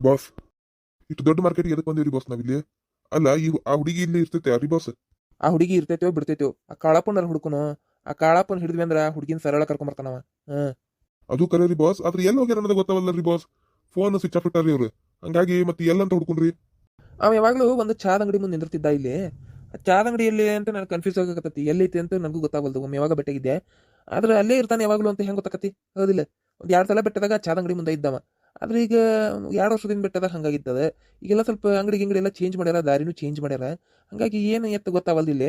Boss ಇಷ್ಟು ದೊಡ್ಡ ಮಾರ್ಕೆಟ್ಗೆ ಎದಕ್ಕೆ ಬಂದಿವ್ರಿ ಬಾಸ್ ನಾವಿಲ್ಲಿ? ಅಲ್ಲ ಈ ಆ ಹುಡುಗಿ ಇಲ್ಲಿ ಇರ್ತೈತೆ ರೀ ಬಾಸ್ ಆ ಹುಡುಗಿ ಇರ್ತೈತೋ ಬಿಡ್ತೈತೋ ಆ ಕಾಳಪ್ಪನ ಹುಡುಕನು? ಆ ಕಾಳಪ್ಪನ ಹಿಡಿದ್ವಿ ಅಂದ್ರ ಹುಡುಗಿನ ಸರಳ ಕರ್ಕೊಂಬರ್ತಾನವ ಹಾ. ಅದು ಕರೆ ಬಾಸ್ ಆದ್ರೆ ಎಲ್ಲಿ ಹೋಗ್ಯಾರ ಅನ್ನೋದು ಗೊತ್ತಾವಲ್ಲರಿ ಬಾಸ್ ಫೋನ್ ಸ್ವಿಚ್ ಆಫ್ ಇಟ್ಟಾರಿ ಅವ್ರು. ಹಂಗಾಗಿ ಮತ್ತೆ ಎಲ್ಲಂತ ಹುಡ್ಕೊಂಡ್ರಿ? ಅವ ಯಾವಾಗ್ಲೂ ಒಂದು ಚಾದ ಅಂಗಡಿ ಮುಂದೆ ನಿಂದಿರ್ತಿದ್ದ ಇಲ್ಲಿ. ಆ ಚಾದ ಅಂಗಡಿಯಲ್ಲಿ ಅಂತ ನನಗೆ ಕನ್ಫ್ಯೂಸ್ ಆಗಕತ್ತತಿ. ಎಲ್ಲೈತಿ ಅಂತ ನನಗೂ ಗೊತ್ತಾಗಲ್ದು ಒಮ್ಮೆ ಯಾವಾಗ ಬೆಟ್ಟಾಗಿದ್ದೆ. ಆದ್ರೆ ಅಲ್ಲೇ ಇರ್ತಾನೆ ಯಾವಾಗ್ಲೂ ಅಂತ ಹೆಂಗ್ ಗೊತ್ತಾಕತಿ ಹೌದಿಲ್ಲ. ಒಂದ್ ಎರಡ್ ಸಲ ಬೆಟ್ಟದಾಗ ಚಾದ ಅಂಗಡಿ ಮುಂದೆ ಇದ್ದವ. ಆದ್ರೆ ಈಗ ಎರಡು ವರ್ಷದಿಂದ ಬಿಟ್ಟದ ಹಂಗಾಗಿತ್ತದ ಈಗೆಲ್ಲ ಸ್ವಲ್ಪ ಅಂಗಡಿ ಗಿಂಗಡಿ ಎಲ್ಲ ಚೇಂಜ್ ಮಾಡ್ಯಾರ, ದಾರಿನೂ ಚೇಂಜ್ ಮಾಡ್ಯಾರ. ಹಂಗಾಗಿ ಏನು ಎತ್ತ ಗೊತ್ತಾವಲ್ದಿಲ್ಲ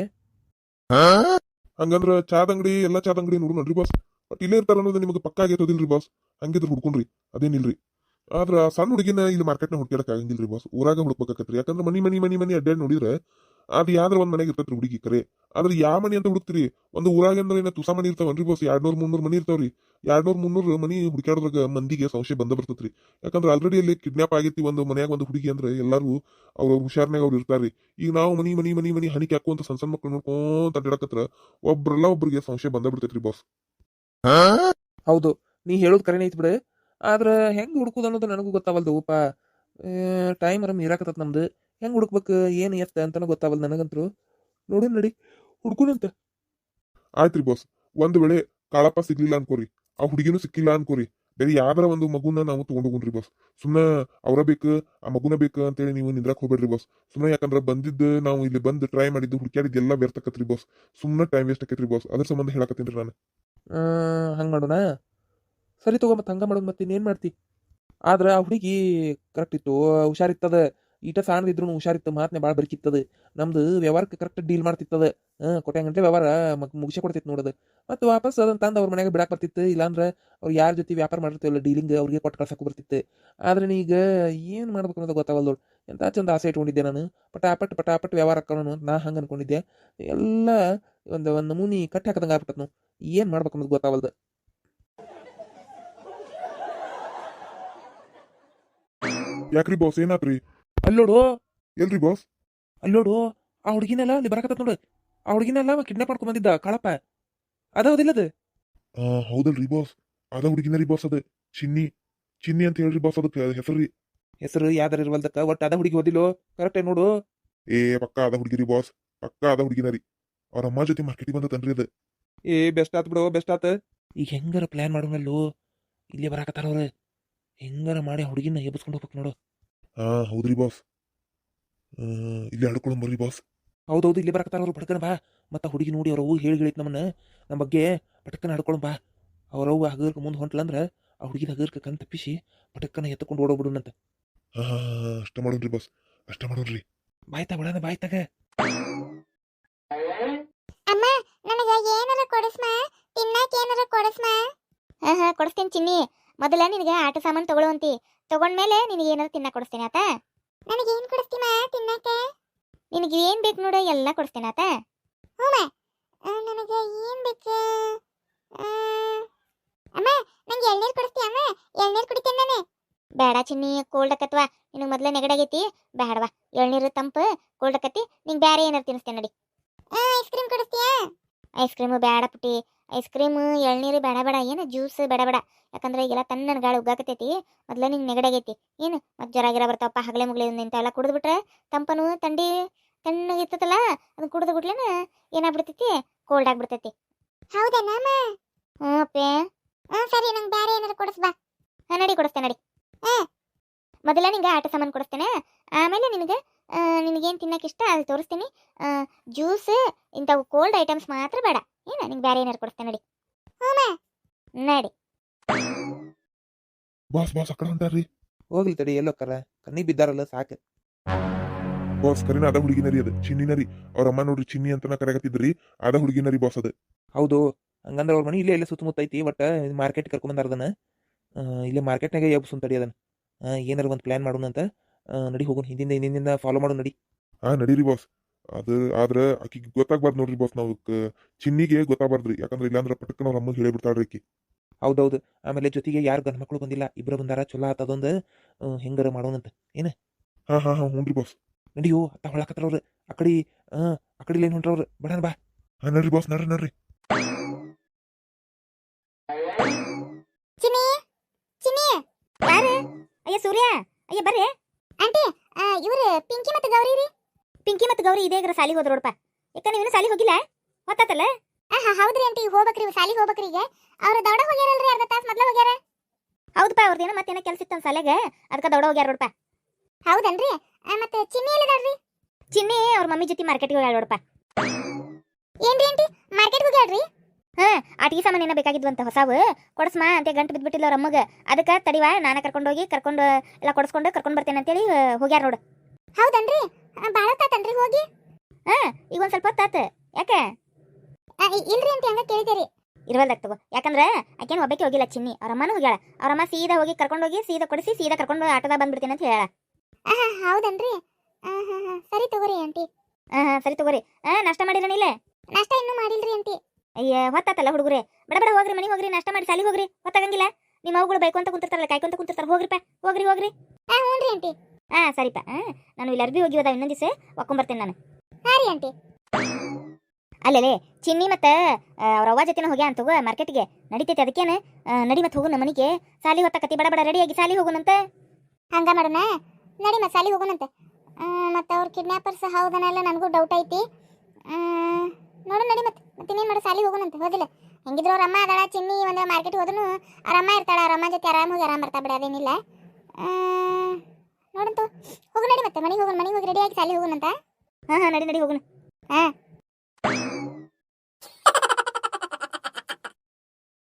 ಹಂಗಂದ್ರ ಚಾದ ಅಂಗಡಿ, ಎಲ್ಲ ಚಾದ ಅಂಗಡಿ ನೋಡು ನೋಡ್ರಿ ಬಾಸ್ ಬಟ್ ಇಲ್ಲೇ ಇರ್ತಾರ ಅನ್ನೋದು ನಿಮಗೆ ಪಕ್ಕ ಆಗೈತದಿಲ್ರಿ ಬಾಸ್ ಹಂಗಿದ್ರೆ ಹುಡ್ಕೊಂಡ್ರಿ, ಅದೇನಿಲ್ರಿ. ಆದ್ರ ಸಣ್ಣ ಹುಡುಗಿನ ಇಲ್ಲಿ ಮಾರ್ಕೆಟ್ನ ಹುಡ್ಕ್ಯಾಡಕ್ ಆಗಂಗಿಲ್ರಿ ಬಾಸ್ ಊರಾಗ ಹುಡುಕ್ಬೇಕಾಕತ್ರಿ. ಯಾಕಂದ್ರೆ ಮನಿ ಮನಿ ಮನಿ ಮನಿ ಅಡ್ಡಾಡಿ ನೋಡಿದ್ರೆ ಅದು ಯಾವ್ದ್ರ ಒಂದ್ ಮನೆಗೆ ಇರ್ತೈತ್ರಿ ಹುಡುಗಿ ಕರೆ ಆದ್ರೆ ಯಾವ ಮನಿ ಅಂತ ಹುಡುಕ್ತಿರಿ? ಒಂದು ಊರಾಗ ಅಂದ್ರೆ ಏನ ತುಸ ಮನಿ ಇರ್ತಾವನ್ರಿ ಬಾಸ್ ಎರಡ್ನೂರ್ ಮುನ್ನೂರ್ ಮನಿ ಇರ್ತಾವ್ರಿ. ಎರಡ್ನೂರ್ ಮುನ್ನೂರ್ ಮನಿ ಹುಡುಕ್ಯಾಡೋದ್ರಾಗ ಮಂದಿಗೆ ಸಂಶಯ ಬಂದ ಬರ್ತೈತ್ರಿ. ಯಾಕಂದ್ರೆ ಆಲ್ರೆಡಿ ಅಲ್ಲಿ ಕಿಡ್ನಾಪ್ ಆಗೈತಿ ಒಂದು ಮನ್ಯಾಗ ಒಂದು ಹುಡುಗಿ ಅಂದ್ರೆ ಎಲ್ಲಾರು ಅವ್ರ ಹುಷಾರ್ನಾಗ ಅವ್ರು ಇರ್ತಾರ್ರಿ ಈಗ ನಾವು ಮನಿ ಮನಿ ಮನಿ ಮನಿ ಹನಿಕೆ ಹಾಕುವಂತ ಸಣ್ಣ ಸಣ್ಣ ಮಕ್ಳು ನೋಡ್ಕೊಂತ ಅಡ್ಡಾಡಕತ್ರ ಒಬ್ರಲ್ಲ ಒಬ್ರಿಗೆ ಸಂಶಯ ಬಂದ ಬಿಡ್ತೈತ್ರಿ ಬಾಸ್ ಹೌದು, ನೀ ಹೇಳೋದು ಕರೆನೇ ಐತಿ ಬಿಡು. ಆದ್ರೆ ಹೆಂಗ್ ಹುಡುಕುದು ಅನ್ನೋದು ನನಗೂ ಗೊತ್ತಾವಲ್ದು ಉಪ ಟೈಮ್ ಅರ ಮೀರಾಕತ್ತ ನಮ್ದು. ಹೆಂಗ್ ಹುಡುಕ್ಬೇಕು ಏನು ಎತ್ತ ಅಂತನೂ ಗೊತ್ತಾಗಲ್ಲ ನನಗಂತರು. ನೋಡಿ ನಡಿ ಹುಡ್ಕುನಂತ ಆಯ್ತ್ರಿ ಬಾಸ್ ಒಂದ್ ವೇಳೆ ಕಾಳಪ್ಪ ಸಿಗ್ಲಿಲ್ಲ ಅನ್ಕೋರಿ ಆ ಹುಡುಗಿನೂ ಸಿಕ್ಕಿಲ್ಲ ಅನ್ಕೋರಿ ಬೇರೆ ಯಾವ್ದಾರ ಒಂದು ಮಗುನ ನಾವು ತಗೊಂಡ್ ಹೋಗುಣ್ರಿ ಬಾಸ್ ಸುಮ್ಮನೆ ಅವ್ರ ಬೇಕು ಆ ಮಗುನ ಬೇಕು ಅಂತೇಳಿ ನೀವು ನಿಂದ್ರಕ್ಕೆ ಹೋಗ್ಬೇಡ್ರಿ ಬಾಸ್ ಸುಮ್ಮನೆ ಯಾಕಂದ್ರೆ ಬಂದಿದ್ದು ನಾವು ಇಲ್ಲಿ ಬಂದು ಟ್ರೈ ಮಾಡಿದ್ದು ಹುಡುಕ್ಯಾಡಿದ್ದು ಎಲ್ಲ ವ್ಯರ್ಥಕತ್ರಿ ಬಾಸ್ ಸುಮ್ಮನೆ ಟೈಮ್ ವೇಸ್ಟ್ ಆಕೈತ್ರಿ ಬಾಸ್ ಅದ್ರ ಸಂಬಂಧ ಹೇಳಕತ್ತೀನಿ ನಾನು. ಹಂಗೆ ಮಾಡೋಣ? ಸರಿ ತಗೋ ಮತ್ತೆ ಹಂಗೆ ಮಾಡೋದು ಮತ್ತೆ ಇನ್ನೇನು ಮಾಡ್ತಿ? ಆದ್ರೆ ಆ ಹುಡುಗಿ ಕರೆಕ್ಟ್ ಇತ್ತು ಹುಷಾರಿತ್ತದ. ಈಟ ಸಾಣದಿದ್ರು ಹುಷಾರಿತ್ತು, ಮಾತನೆ ಭಾಳ ಬರ್ಕಿತ್ತದ. ನಮ್ದು ವ್ಯವಹಾರಕ್ಕೆ ಕರೆಕ್ಟ್ ಡೀಲ್ ಮಾಡ್ತಿತ್ತದ. ಹಾಂ ಗಂಟೆ ವ್ಯವಹಾರ ಮಗ್ ಮುಗಿಸೇ ಕೊಡ್ತಿತ್ತು ನೋಡೋದು ಮತ್ತು ವಾಪಸ್ ಅದನ್ನ ತಂದು ಅವ್ರ ಮನೆಗೆ ಬಿಡಾಕ್ ಬರ್ತಿತ್ತು, ಇಲ್ಲಾಂದ್ರೆ ಅವ್ರು ಯಾರ ಜೊತೆ ವ್ಯಾಪಾರ ಮಾಡಿರ್ತೀವಲ್ಲ, ಡೀಲಿಂಗ್ ಅವ್ರಿಗೆ ಕೊಟ್ಟು ಕಳ್ಸಕ್ಕೆ ಬರ್ತಿತ್ತು. ಆದ್ರೆ ಈಗ ಏನು ಮಾಡ್ಬೇಕು ಅನ್ನೋದು ಗೊತ್ತಾವಲ್ಲ ಎಂಥ ಚಂದ ಆಸೆ ಇಟ್ಕೊಂಡಿದ್ದೆ ನಾನು. ಪಟಾಪಟ್ ಪಟಾಪಟ್ ವ್ಯವಹಾರ ಹಾಕೋಣ ನಾ ಹಂಗೆ ಅನ್ಕೊಂಡಿದ್ದೆ. ಎಲ್ಲ ಒಂದು ಒಂದು ನಮೂನಿ ಕಟ್ಟಿ ಹಾಕದಂಗೆ ಆಗ್ಬಿಟ್ಟು ಏನು ಮಾಡ್ಬೇಕು ಅನ್ನೋದು ಗೊತ್ತಾವಲ್ದು ಯಾಕ್ರಿ ಬಾಸ್ ಏನಾತ್ರಿ? ಅಲ್ಲೋಡು. ಎಲ್ರಿ ಬಾಸ್ ಅಲ್ಲೋಡು ಆ ಹುಡುಗಿನೆಲ್ಲ ಅಲ್ಲಿ ಬರಕತ್ತ ನೋಡು. ಆ ಹುಡುಗಿನೆಲ್ಲ ಕಿಡ್ನಾಪ್ ಮಾಡ್ಕೊಂಡ್ ಬಂದಿದ್ದ ಕಾಳಪ್ಪ ಅದಾವದಿಲ್ಲದು ಆ ಹೌದಲ್ರಿ ಬಾಸ್ ಅದ ಹುಡುಗಿನರಿ ಬಾಸ್ ಅದ. ಚಿನ್ನಿ. ಚಿನ್ನಿ ಅಂತ ಹೇಳ್ರಿ ಬಾಸ್ ಅದಕ್ಕೆ ರೀ. ಹೆಸರು ಯಾವ್ದಾರ ಇರ್ವಲ್ದಕ್ಕ ಒಟ್ಟು ಅದ ಹುಡುಗಿ ಓದಿಲ್ಲೋ? ಕರೆಕ್ಟ್ ನೋಡು. ಏ ಪಕ್ಕ ಅದ ಹುಡುಗಿರಿ ಬಾಸ್ ಪಕ್ಕ ಅದ ಹುಡುಗಿನರಿ ಅವ್ರ ಅಮ್ಮ ಜೊತೆ ಮಾರ್ಕೆಟಿಗೆ ಬಂದತನ್ರಿ ಅದ. ಏ ಬೆಸ್ಟ್ ಆತ್ ಬಿಡು ಬೆಸ್ಟ್ ಆತ. ಈಗ ಹೆಂಗಾರ ಪ್ಲಾನ್ ಮಾಡೋಂಗಲ್ಲೋ? ಇಲ್ಲಿ ಬರಾಕತ್ತಾರ ಅವ್ರು. ಹೆಂಗಾರ ಮಾಡಿ ಹುಡುಗಿನ ಎಬ್ಬಿಸ್ಕೊಂಡು ಹೋಗ್ಬೇಕು ನೋಡು. ಹಾ ಹೌದ್ರಿ ಬಾಸ್ ಆ, ಇಲ್ಲಿ ಆಡ್ಕೊಳಂ ಬರ್ರಿ ಬಾಸ್ ಹೌದೌದು ಇಲ್ಲಿ ಬರಕತ್ತಾರ ಅವ್ರು ಪಟ್ಕನ ಬಾ. ಮತ್ತೆ ಆ ಹುಡುಗಿ ನೋಡಿ ಅವ್ರವು ಹೇಳಿ ಹೇಳಿತ್ ನಮ್ಮನ್ನ. ನಮ್ಮ ಬಗ್ಗೆ ಪಟಕನ ಆಡ್ಕೊಳ್ಳೋ ಬಾ. ಅವ್ರವು ಹಗರ್ಕ ಮುಂದೆ ಹೊಂಟ್ಲಂದ್ರ ಆ ಹುಡುಗಿನ ಹಗರ್ಕ ಕಣ್ ತಪ್ಪಿಸಿ ಪಟಕನ ಎತ್ತಕೊಂಡು ಓಡೋಗ್ಬಿಡುನಂತ ಹಾ ಹಾ, ಹಾ, ಅಷ್ಟ ಮಾಡೋಣ್ರಿ ಬಾಸ್ ಅಷ್ಟ ಮಾಡೋಣ್ರಿ ಬಾಯ್ತಾ ಬಿಡಣ ಬಾಯ್ತಾಗ ಅಮ್ಮ ನನಗೆ ಏನಾರ ಕೊಡಸ್ಮ? ತಿನ್ನಕ್ಕೆ ಏನಾರ ಕೊಡಸ್ಮ? ಹಾ ಹಾ ಕೊಡಿಸ್ತೀನಿ ಚಿನ್ನಿ. ಮೊದಲ ನಿನಗೆ ಆಟ ಸಾಮಾನು ತಗೊಳ್ಳುವಂತಿ ತಗೊಂಡ್ಮೇಲೆ ನಿನಗೆ ಏನಾದ್ರು ತಿನ್ನ ಕೊಡಿಸ್ತೀನಿ ಆತ? ನನಗೆ ಏನ್ ಕೊಡಿಸ್ತೀಮ? ತಿನ್ನಕ ನಿನಗೆ ಏನ್ ಬೇಕು ನೋಡು ಎಲ್ಲ ಕೊಡಿಸ್ತೀನಿ ಆತ. ಹ್ಞೂ ನನಗೆ ಏನು ಬೇಕು? ಅಮ್ಮ ನಂಗೆ ಎಳ್ನೀರು ಕೊಡಿಸ್ತೀಯ ಅಮ್ಮ? ಎಳ್ನೀರು ಕುಡಿತೇನೆ ನಾನು. ಬೇಡ ಚಿನ್ನಿ ಕೋಲ್ಡ್ ಆಕತ್ವ ನಿನಗೆ ಮೊದಲೇ ನೆಗಡಾಗೈತಿ. ಬೇಡವಾ ಎಳ್ನೀರು ತಂಪು ಕೋಲ್ಡ್ ಆಕತಿ ನಿಂಗೆ ಬೇರೆ ಏನಾರು ತಿನ್ನಿಸ್ತೇನೆ ನೋಡಿ. ಐಸ್ ಕ್ರೀಮ್ ಕೊಡಿಸ್ತೀಯಾ? ಐಸ್ ಕ್ರೀಮು ಬೇಡ ಪುಟ್ಟಿ. ಐಸ್ ಕ್ರೀಮ್ ಎಳ್ನೀರು ಬೇಡ ಬೇಡ. ಏನು ಜ್ಯೂಸ್ ಬೇಡ ಬೇಡ. ಈಗೆಲ್ಲ ತಣ್ಣನ ಗಾಳಿ ಉಗ್ಗಾಕತೈತಿ. ಮೊದ್ಲ ನಿಂಗೆ ನೆಗಡಾಗೈತಿ. ಏನು? ಮತ್ತೆ ಜ್ವರ ಗಿರ ಬರ್ತಾವಪ್ಪ ಹಗಲೆ ಮುಗ್ಲೆ ಇಂಥವೆಲ್ಲ ಕುಡಿದ್ಬಿಟ್ರೆ ತಂಪನು ತಂಡಿ ತಣ್ಣಗಿರ್ತತಲ್ಲ ಅದನ್ನ ಕುಡಿದು ಬಿಟ್ಲೇನ ಏನಾಗ್ಬಿಡ್ತೈತಿ? ಕೋಲ್ಡ್ ಆಗ್ಬಿಡ್ತೈತಿ. ಹೌದಾ ನಾಮ ಹ್ಞೂ ಅಪ್ಪೆ. ಹ್ಞೂ ಸರಿ ನಂಗೆ ಬೇರೆ ಏನಾರು ಕೊಡಿಸ್ಬಾ ಹಾಂ ನಡಿ ಕೊಡಿಸ್ತೇನೆ ನಡಿ. ಹಾಂ. ಮೊದಲ ನಿಂಗೆ ಆಟ ಸಾಮಾನು ಕೊಡಿಸ್ತೇನೆ. ಆಮೇಲೆ ನಿನಗೆ ನಿನಗೇನು ತಿನ್ನಕ್ಕೆ ಇಷ್ಟ ಅಲ್ಲಿ ತೋರಿಸ್ತೀನಿ. ಜ್ಯೂಸ್ ಇಂಥವು ಕೋಲ್ಡ್ ಐಟಮ್ಸ್ ಮಾತ್ರ ಬೇಡ. ಏನ? ನಿಂಗೆ ಬೇರೆ ಏನಾರು ಕೊಡಿಸ್ತೇನೆ ನಡಿ. ಹ್ಞೂ ನಡಿ. ಬಾಸ್ ಬಾಸ್ ಅಕಡೆ ಅಂತಾರ್ರಿ ಹೋಗ್ಲಿ ತಡಿ ಎಲ್ಲೋ ಕರ ಕಣ್ಣಿ ಬಿದ್ದಾರಲ್ಲ ಸಾಕು. ಬಾಸ್ ಕರಿನ ಅದ ಹುಡುಗಿನರಿ ಅದ ಚಿನ್ನಿನರಿ ಅವ್ರ ಅಮ್ಮ ನೋಡ್ರಿ ಚಿನ್ನಿ ಅಂತನ ಕರೆಗತ್ತಿದ್ರಿ ಅದ ಹುಡುಗಿನರಿ ಬಾಸ್ ಅದ. ಹೌದು ಹಂಗಂದ್ರೆ ಅವ್ರ ಮನೆ ಇಲ್ಲೇ ಇಲ್ಲೇ ಸುತ್ತಮುತ್ತ ಐತಿ ಬಟ್ ಮಾರ್ಕೆಟ್ ಕರ್ಕೊಂಡ್ ಅದನ್ನ. ಇಲ್ಲೇ ಮಾರ್ಕೆಟ್ನಾಗ ಎಬ್ಸು ತಡಿ ಅದನ್ನ. ಏನಾರ ಒಂದು ಪ್ಲಾನ್ ಮಾಡೋಣ ಅಂತ. ನಡಿ ಹೋಗೋಣ ಹಿಂದಿಂದ ಹಿಂದಿಂದ ಫಾಲೋ ಮಾಡೋ ನಡಿ. ಹಾ ನಡೀರಿ ಬಾಸ್. ಅದ ಆದ್ರ ಆಕಿಗೆ ಗೊತ್ತಾಗ್ಬಾರ್ದು ನೋಡ್ರಿ ಬಾಸ್ ನಾವು ಚಿನ್ನಿಗೆ ಗೊತ್ತಾಗ್ಬಾರ್ದ್ರಿ. ಯಾಕಂದ್ರೆ ಇಲ್ಲಾಂದ್ರೆ ಪಟಕ್ಕನ ಅವ್ರ ಅಮ್ಮ ಹೇಳಿ ಬಿಡ್ತಾಳ್ರಿ ಆಕಿ. ಹೌದೌದು. ಆಮೇಲೆ ಜೊತೆಗೆ ಯಾರು ಗಂಡು ಮಕ್ಕಳು ಬಂದಿಲ್ಲ ಇಬ್ಬರು ಬಂದಾರ ಚಲೋ ಆತದೊಂದು ಮಾಡೋಣ ಹೆಂಗಾರ ಮಾಡೋಣಂತ. ಹಾ ಹಾಂ ಹಾಂ ಹ್ಞೂ ಬಾಸ್ ನಡಿಯೋ ಅತ್ತ ಹೊಳಕತ್ರವ್ರು ಅವ್ರು. ಆ ಕಡೆ ಆ ಆ ಕಡೆ ಏನು ಹೊಂಟ್ರವ್ರು ಬಡಣ ಬಾ. ಹಾಂ ನಡ್ರಿ ಬಾಸ್ ನಡ್ರಿ ನಡ್ರಿ. ಚಿನ್ನಿ ಚಿನ್ನಿ ಯಾರು ಅಯ್ಯ ಸೂರ್ಯ ಅಯ್ಯ ಬರ್ರಿ. ಆಂಟಿ ಇವ್ರು ಪಿಂಕಿ ಮತ್ತು ಗೌರಿ ರೀ. ಪಿಂಕಿ ಮತ್ತು ಗೌರಿ ಇದೇ ಇದ್ರ ಸಾಲಿಗೆ ಹೋದ್ರೋಡಪ್ಪ ಯಾಕ ನೀವೇನು ಸಾಲಿಗೆ ಹೋಗಿಲ್ಲ? ಗೊತ್ತಾತಲ್ಲ? ಆಹಾ ಹೌದ್ರಿ ಆಂಟಿ ಹೋಗ್ಬೇಕ್ರಿ ಸಾಲಿಗೆ ಹೋಗ್ಬೇಕ್ರಿ ಈಗ. ಅವ್ರು ದೌಡ ಹೋಗ್ಯಾರಲ್ರಿ ಅರ್ಧ ತಾಸು ಮೊದ್ಲ ಹೋಗ್ಯಾರ? ಹೌದಪ್ಪ ಅವ್ರದ್ದೇನೋ ಮತ್ತೇನೋ ಕೆಲಸ ಇತ್ತು ಸಾಲೆಗೆ ಅದಕ್ಕೆ ದೌಡ ಹೋಗ್ಯಾರ ನೋಡಪ್ಪ ಹೌದನ್ರಿ? ಮತ್ತೆ ಚಿನ್ನಿ ಎಲ್ಲಿದಾರ್ರಿ? ಚಿನ್ನಿ ಅವ್ರ ಮಮ್ಮಿ ಜೊತೆ ಮಾರ್ಕೆಟ್ಗೆ ಹೋಗ್ಯಾಳ ನೋಡಪ್ಪ ಏನ್ರಿ ಆಂಟಿ ಮಾರ್ಕೆಟ್ಗೆ ಹೋಗ್ಯಾಳ್ರಿ? ಹಾ ಆಟಿಗೆ ಸಾಮಾನು ಏನೋ ಬೇಕಾಗಿದ್ವಂತ ಹೊಸಾವು. ಕೊಡಸ್ಮಾ ಅಂತ ಗಂಟು ಬಿದ್ಬಿಟ್ಟಿಲ್ಲ ಅವ್ರ ಅಮ್ಮಗೆ. ಅದಕ್ಕೆ ತಡಿವಾ ನಾನು ಕರ್ಕೊಂಡೋಗಿ ಕರ್ಕೊಂಡು ಎಲ್ಲ ಕೊಡಿಸ್ಕೊಂಡು ಕರ್ಕೊಂಡು ಬರ್ತೇನೆ ಅಂತೇಳಿ ಆ, ಹೋಗ್ಯಾರ ನೋಡು. ಹೌದನ್ರಿ? ಭಾಳ ತಾತನ್ರಿ ಹೋಗಿ? ಹಾ ಈಗ ಒಂದು ಸ್ವಲ್ಪ ಹೊತ್ತಾತ. ಯಾಕೆ? ಇಲ್ರಿ ಅಂತ ಹಂಗ ಕೇಳಿದೇರಿ ಇರ್ವಲ್ದಾಗ ತಗೋ. ಯಾಕಂದ್ರೆ ಆಕೇನು ಒಬ್ಬಕ್ಕೆ ಹೋಗಿಲ್ಲ ಚಿನ್ನಿ. ಅವ್ರ ಅಮ್ಮನೂ ಹೋಗ್ಯಾಳ. ಅವ್ರ ಅಮ್ಮ ಸೀದಾ ಹೋಗಿ ಕರ್ಕೊಂಡು ಹೋಗಿ ಸೀದಾ ಕೊಡಿಸಿ ಸೀದಾ ಕರ್ಕೊಂಡು ಆಟೋದಾಗ ಬಂದ್ಬಿಡ್ತೀನಿ ಅಂತ ಹೇಳ ಹೌದನ್ರಿ? ಸರಿ ತಗೋರಿ ಆಂಟಿ. ಸರಿ ತಗೋರಿ. ಆ ನಾಷ್ಟ ಮಾಡಿರನಿಲ್ಲ ನಾಷ್ಟ ಇನ್ನೂ ಮಾಡಿಲ್ರಿ ಆಂಟಿ. ಅಯ್ಯ ಹೊತ್ತಾತಲ್ಲ ಹುಡುಗ್ರೆ. ಬಡ ಬಡ ಹೋಗ್ರಿ ಮನೆಗೆ ಹೋಗ್ರಿ ನಾಷ್ಟ ಮಾಡಿ ಸಾಲಿ ಹೋಗ್ರಿ. ಹೊತ್ತಾಗಂಗಿಲ್ಲ. ನಿಮ್ಮ ಅವುಗಳು ಬೈಕೊಂತ ಕುಂತಿರ್ತಾರಲ್ಲ ಕಾಯ್ಕೊಂತ ಕುಂತಿರ್ತಾರ. ಹೋಗ್ರಿಪ್ಪ ಹೋಗ್ರಿ ಹೋಗ್ರಿ. ಹಾ ಹುನ್ರಿ ಆಂಟಿ. ಹಾ ಸರಿಪ್ಪ ಹಾ ನಾನು ಇಲ್ಲಿ ಅರ್ಬಿ ಹೋಗಿ ಹೋದ ಇನ್ನೊಂದು ದಿವಸ. ಒಕ್ಕೊಂಬರ್ತೇನೆ ನಾನು. ಹಾ ರೀ ಆಂಟಿ. ಅಲ್ಲೇ ಚಿನ್ನಿ ಮತ್ತು ಅವ್ರ ಅವ್ವ ಜೊತೆನ ಹೋಗ್ಯಾ ಅಂತ ಹೋಗು ಮಾರ್ಕೆಟ್ಗೆ. ನಡಿತೈತೆ ಅದಕ್ಕೇನೆ? ನಡಿ ಮತ್ತೆ ಹೋಗೋಣ ಮನೆಗೆ. ಸಾಲಿ ಹೊತ್ತಕತಿ ಬಡ ಬಡ ರೆಡಿಯಾಗಿ ಸಾಲಿ ಹೋಗುನಂತೆ. ಹಂಗ ಮಾಡೋಣ? ನಡಿ ಮತ್ತೆ ಸಾಲಿ ಹೋಗುನಂತೆ. ಮತ್ತು ಅವ್ರ ಕಿಡ್ನಾಪರ್ಸ್ ಹೌದನಲ್ಲ ನನಗೂ ಡೌಟ್ ಐತಿ. ನೋಡು ನಡಿ ಮತ್ತೆ ಮತ್ತೆ ಇನ್ನೇನು ಮಾಡೋ ಸಾಲಿ ಹೋಗುನಂತೆ. ಹೋದಿಲ್ಲ. ಹೆಂಗಿದ್ರು ಅವ್ರ ಅಮ್ಮ ಅದಾಳ ಚಿನ್ನಿ ಒಂದು ಮಾರ್ಕೆಟ್ ಹೋದನು ಅವ್ರ ಅಮ್ಮ ಇರ್ತಾಳ. ಅವ್ರ ಅಮ್ಮ ಜೊತೆ ಆರಾಮ್ ಹೋಗಿ ಆರಾಮ ಬರ್ತಾ ಬಿಡ ಅದೇನಿಲ್ಲ. ನೋಡಂತು. ಹೋಗು ನಡಿ ಮತ್ತೆ ಮನೆಗೆ ಹೋಗೋಣ ಮನೆಗೆ ಹೋಗಿ ರೆಡಿಯಾಗಿ ಸಾಲಿ ಹೋಗುನಂತ. ಹಾಂ ಹಾಂ ನಡಿ ನಡಿ ಹೋಗೋಣ ಹಾಂ